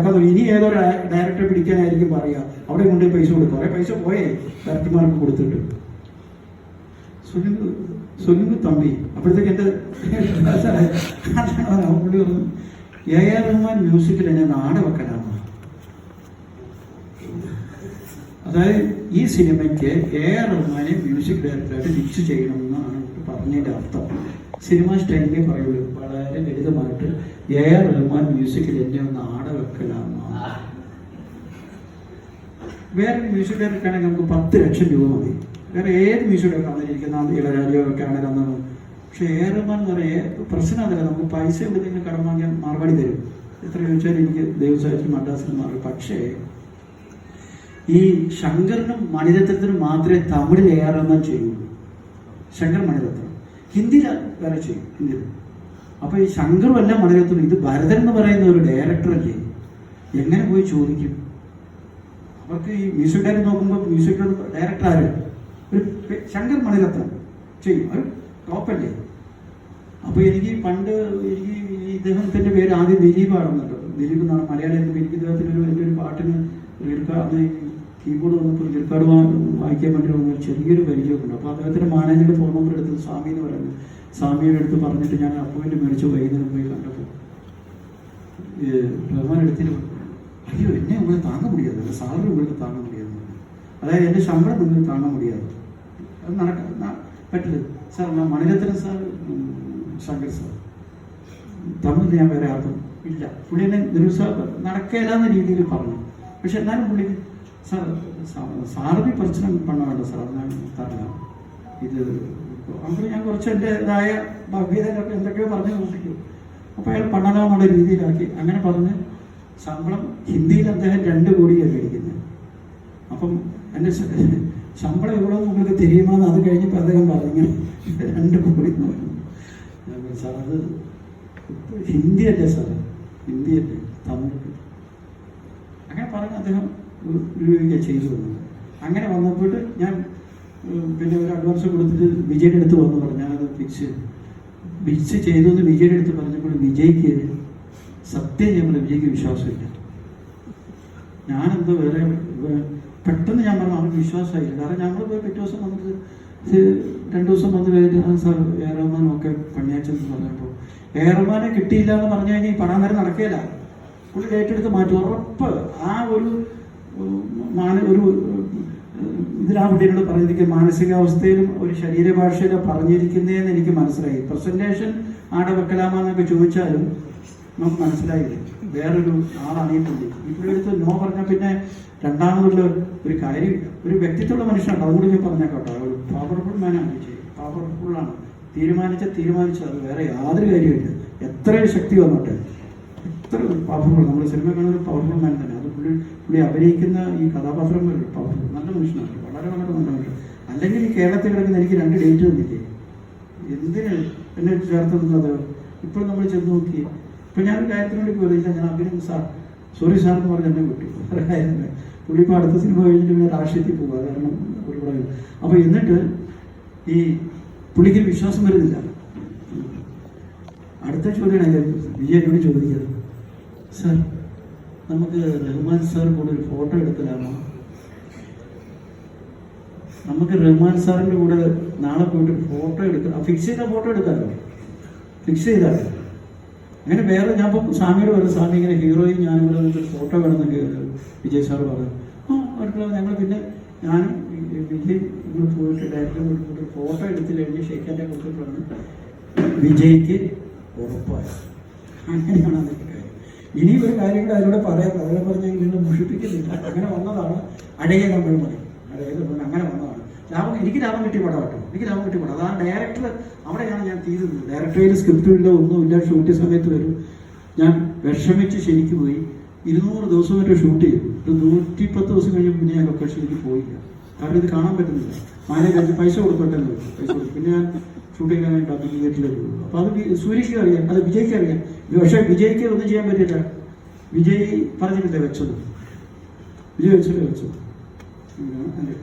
അതൊന്നും ഇനി ഏതോ ഡയറക്ടറെ പിടിക്കാനായിരിക്കും പറയുക അവിടെ കൊണ്ട് പൈസ കൊടുക്കും പൈസ പോയേ ഡയറക്ടർമാർക്ക് കൊടുത്തിട്ട് സുനിൽ സുനിൽ തമ്പി അപ്പോഴത്തേക്ക് പറഞ്ഞു എ ആർ റഹ്മാൻ മ്യൂസിക്കിൽ എന്നെ നാട് വെക്കലാണ് അതായത് ഈ സിനിമയ്ക്ക് എ ആർ റഹ്മാനെ മ്യൂസിക് ഡയറക്ടറായിട്ട് മിക്സ് ചെയ്യണമെന്നാണ് പറഞ്ഞതിന്റെ അർത്ഥം. സിനിമ സ്റ്റൈലിനെ പറയുള്ളൂ വളരെ ലളിതമായിട്ട് എ ആർ റഹ്മാൻ മ്യൂസിക്കിൽ എന്നെ ഒന്ന് ആട വെക്കലാമാണ് വേറെ മ്യൂസിക് ഡയറക്ടർ ആണെങ്കിൽ നമുക്ക് പത്ത് ലക്ഷം രൂപ മതി. വേറെ ഏത് മ്യൂസിക് ഡയറക്ടർ ആണെന്നിരിക്കുന്ന ഇളരാജയൊക്കെ ആണെങ്കിൽ അന്നാണ് പക്ഷെ എ ആർ റഹ്മാൻ എന്ന് പറയുക പ്രശ്നം അതല്ല. നമുക്ക് പൈസ എവിടെയെങ്കിലും കടം വാങ്ങിയാൽ മറുപടി തരും. എത്ര ചോദിച്ചാൽ എനിക്ക് ദൈവസാഹിത്യം മദ്രാസിന് മാറി. പക്ഷേ ഈ ശങ്കറിനും മണിരത്നത്തിനും മാത്രമേ തമിഴിൽ എ ആർ റഹ്മാൻ ചെയ്യുള്ളൂ. ശങ്കർ മണിരത്നം. ഹിന്ദിയിൽ വേറെ ചെയ്യും ഹിന്ദിയിൽ. അപ്പൊ ഈ ശങ്കറും അല്ല മണിരത്നം ഇത് ഭരതൻ എന്ന് പറയുന്ന ഒരു ഡയറക്ടർ അല്ലേ? എങ്ങനെ പോയി ചോദിക്കും? അവർക്ക് ഈ മ്യൂസിക് ഡയറക്ടർ നോക്കുമ്പോൾ മ്യൂസിക് ഡയറക്ടർ ആര്? ഒരു ശങ്കർ മണിരത്നം ചെയ്യും. ഒരു ടോപ്പല്ലേ അപ്പൊ എനിക്ക് പണ്ട് എനിക്ക് ഇദ്ദേഹത്തിന്റെ പേര് ആദ്യം ദിലീപ് കേട്ടോ. ദിലീപ് എന്നാണ് മലയാളി എനിക്ക് ഇദ്ദേഹത്തിന് ഒരു എന്റെ ഒരു പാട്ടിന് പുള്ളിയെടുക്കാട് കീബോർഡ് വന്നപ്പോൾ പുള്ളിയെടുക്കാട് വായിക്കാൻ വേണ്ടി വന്ന ചെറിയൊരു പരിചയമൊക്കെ ഉണ്ട് അപ്പോൾ അദ്ദേഹത്തിന്റെ മാനേജറിന്റെ ഫോൺ നമ്പർ എടുത്ത് സ്വാമി എന്ന് പറയുന്നത്. സ്വാമിയുടെ അടുത്ത് പറഞ്ഞിട്ട് ഞാൻ അപ്പോയിന്റ് മേടിച്ച് വൈകുന്നേരം പോയി കണ്ടപ്പോൾ ബഹുമാൻ എടുത്തിട്ട് അയ്യോ എന്നെ ഉള്ള താങ്ങ മുടിയാതെ സാലറി ഉള്ള താങ്ങ മുടിയാതെ. അതായത് എന്റെ ശമ്പളം നിങ്ങൾ താങ്ങാൻ മുടിയാതെ. അത് നടക്കാൻ പറ്റില്ല. സാർ ഞാൻ മണിരത്തിന് സാർ ശങ്കർ സാർ. തമിഴ് ഞാൻ വേറെ ആർക്കും ഇല്ല. പുള്ളി എന്നെ നിരുത്സാഹ നടക്കേലെന്ന രീതിയിൽ പറഞ്ഞു. പക്ഷെ എന്നാലും പുള്ളി സാർ പ്രശ്നം പണ വേണ്ട സാർ. ഞാൻ തരാം ഇത് അപ്പോൾ ഞാൻ കുറച്ച് എന്റെതായ ഭവ്യതകളൊക്കെ എന്തൊക്കെയോ പറഞ്ഞു നോക്കിക്കും അപ്പോൾ അയാൾ പണതാന്നുള്ള രീതിയിലാക്കി. അങ്ങനെ പറഞ്ഞ് ശമ്പളം ഹിന്ദിയിൽ അദ്ദേഹം രണ്ട് കോടിയാണ് മേടിക്കുന്നത് അപ്പം എന്റെ ശമ്പളം എവിടെ നിങ്ങൾക്ക് തെരിയുമെന്ന് അത് കഴിഞ്ഞപ്പോൾ അദ്ദേഹം പറഞ്ഞു. രണ്ട് കോടി എന്ന് പറഞ്ഞു സാർ അത് ഹിന്ദി അല്ലേ സാർ? ഹിന്ദി അല്ലേ? തമിഴ് അദ്ദേഹം ഉപയോഗിക്കുക ചെയ്തു വന്നത് അങ്ങനെ വന്നപ്പോൾ ഞാൻ പിന്നെ ഒരു അഡ്വാൻസ് കൊടുത്തിട്ട് വിജയുടെ അടുത്ത് വന്നു പറഞ്ഞു. ഞാനത് ഫിക്സ് ഫിക്സ് ചെയ്തു എന്ന് വിജയുടെ അടുത്ത് പറഞ്ഞപ്പോൾ വിജയ്ക്ക് സത്യം ഞങ്ങൾ വിജയ്ക്ക് വിശ്വാസമില്ല. ഞാനെന്തോ വേറെ പെട്ടെന്ന് ഞാൻ പറഞ്ഞു അവർക്ക് വിശ്വാസമായില്ല. കാരണം ഞങ്ങൾ പോയി പിറ്റേ ദിവസം വന്നിട്ട് രണ്ടു ദിവസം വന്ന് കഴിഞ്ഞാൽ സാർ ഒക്കെ പണിയാച്ചെന്ന് പറഞ്ഞപ്പോൾ ഏറോമാനെ കിട്ടിയില്ല എന്ന് പറഞ്ഞു കഴിഞ്ഞാൽ ഈ പണം നേരം നടക്കുകയില്ല. പുള്ളി ഡേറ്റ് എടുത്ത് മാറ്റും. ഉറപ്പ്. ആ ഒരു മാന ഒരു ഇതിലാ കുട്ടിയോട് പറഞ്ഞിരിക്കുന്ന മാനസികാവസ്ഥയിലും ഒരു ശരീരഭാഷയിലും പറഞ്ഞിരിക്കുന്നതെന്ന് എനിക്ക് മനസ്സിലായി. പ്രസന്റേഷൻ ആടെ വെക്കലാമെന്നൊക്കെ ചോദിച്ചാലും നമുക്ക് മനസ്സിലായില്ല. വേറൊരു ആളറിയിട്ടുണ്ട് ഈ പുള്ളിയെടുത്ത് നോ പറഞ്ഞാൽ പിന്നെ രണ്ടാമതുള്ള ഒരു കാര്യം ഒരു വ്യക്തിത്വമുള്ള മനുഷ്യനാണ്. അതുകൂടി ഞാൻ പറഞ്ഞേക്കോട്ടെ. ഒരു പവർഫുൾ മാനാണ് വിജയ് തീരുമാനിച്ച തീരുമാനിച്ച അത് വേറെ യാതൊരു കാര്യമില്ല എത്ര ശക്തി വന്നോട്ടെ എത്ര പവർഫുൾ നമ്മൾ സിനിമ കാണുന്ന ഒരു പവർഫുൾ മാൻ തന്നെ. അത് പുള്ളി പുള്ളി അഭിനയിക്കുന്ന ഈ കഥാപാത്രം വരെ പവർഫുൾ നല്ല മനുഷ്യനാണ്. വളരെ വളരെ നല്ല മനുഷ്യൻ. അല്ലെങ്കിൽ ഈ കേരളത്തിൽ കിടക്കുന്ന എനിക്ക് രണ്ട് ഡേറ്റ് തന്നില്ലേ എന്തിന്? എന്നെ ചേർത്തുന്നത് ഇപ്പോൾ നമ്മൾ ചെന്ന് നോക്കി. ഇപ്പം ഞാൻ കാര്യത്തിനോട് പോയില്ല ഞാൻ അഭിനയം സാർ. സോറി സാർ എന്ന് പറഞ്ഞ് എന്നെ വിട്ടു. വേറെ പുള്ളി ഇപ്പോൾ അടുത്ത സിനിമ കഴിഞ്ഞിട്ട് പിന്നെ രാഷ്ട്രീയത്തിൽ പോകുക കാരണം ഒരുപാട് അപ്പോൾ എന്നിട്ട് ഈ പുള്ളിക്ക് വിശ്വാസം വരുന്നില്ല. അടുത്ത ചോദ്യമാണ് വിജയനോട് ചോദിക്കുന്നത്. സാർ നമുക്ക് റഹ്മാൻ സാർ കൂടെ ഒരു ഫോട്ടോ എടുക്കലാമോ നമുക്ക് റഹ്മാൻ സാറിന്റെ കൂടെ നാളെ പോയിട്ട് ഫോട്ടോ എടുക്കാം. ഫിക്സ് ചെയ്ത ഫോട്ടോ എടുക്കാമല്ലോ. ഫിക്സ് ചെയ്താൽ അങ്ങനെ വേറെ ഞാൻ ഇപ്പോൾ സ്വാമിയോട് പറഞ്ഞു സ്വാമി ഇങ്ങനെ ഹീറോയും ഞാനും കൂടെ ഒരു ഫോട്ടോ വേണമെന്ന് വിജയ് സാർ പറഞ്ഞു. ആ അടുക്കള ഞങ്ങൾ പിന്നെ ഞാനും വിജയ് പോയിട്ട് ഡയറക്ടർ പോയിട്ട് ഫോട്ടോ എടുത്തു കഴിഞ്ഞ് ഷെയ്ഖാന്റെ കൊടുത്തിട്ടാണ് വിജയ്ക്ക് ഉറപ്പായി. അങ്ങനെയാണ് അതൊക്കെ. ഇനി ഒരു കാര്യം കൂടെ അതിലൂടെ പറയാം. അതിനെ പറഞ്ഞ് വീണ്ടും മുഷിപ്പിക്കുന്നില്ല. അങ്ങനെ വന്നതാണ് അടയ നമ്മൾ അടയ നമ്മൾ അങ്ങനെ വന്നതാണ്. ലാഭം എനിക്ക് ലാഭം കിട്ടി പടം കേട്ടോ എനിക്ക് ലാഭം കിട്ടി പടം. അതാണ് ഡയറക്ടർ അവിടെയാണ് ഞാൻ തീരുന്നത് ഡയറക്ടറിൽ സ്ക്രിപ്റ്റും ഇല്ല ഒന്നുമില്ല. ഷൂട്ടിംഗ് സമയത്ത് വരും. ഞാൻ വിഷമിച്ച് ശരിക്ക് പോയി. ഇരുന്നൂറ് ദിവസം വരെ ഷൂട്ട് ചെയ്തു. ഒരു നൂറ്റി പത്ത് ദിവസം കഴിയുമ്പോൾ പിന്നെ ഞാൻ ലൊക്കേഷനിലേക്ക് പോയില്ല. കാരണം ഇത് കാണാൻ പറ്റുന്നില്ല. മാനേജ് പൈസ കൊടുത്തോട്ടെ പൈസ പിന്നെ ഞാൻ ഷൂട്ട് ചെയ്യാനായിട്ട് അത് തിയേറ്ററിലേക്ക് പോകും അപ്പോൾ അത് സൂര്യക്ക് അറിയാം അത് വിജയ്ക്ക് അറിയാം. പക്ഷെ വിജയ്ക്ക് ഒന്നും ചെയ്യാൻ പറ്റില്ല വിജയ് പറഞ്ഞിട്ടില്ലേ വെച്ചത്? വിജയ് വെച്ചത്? ഇതാണ് എന്റെ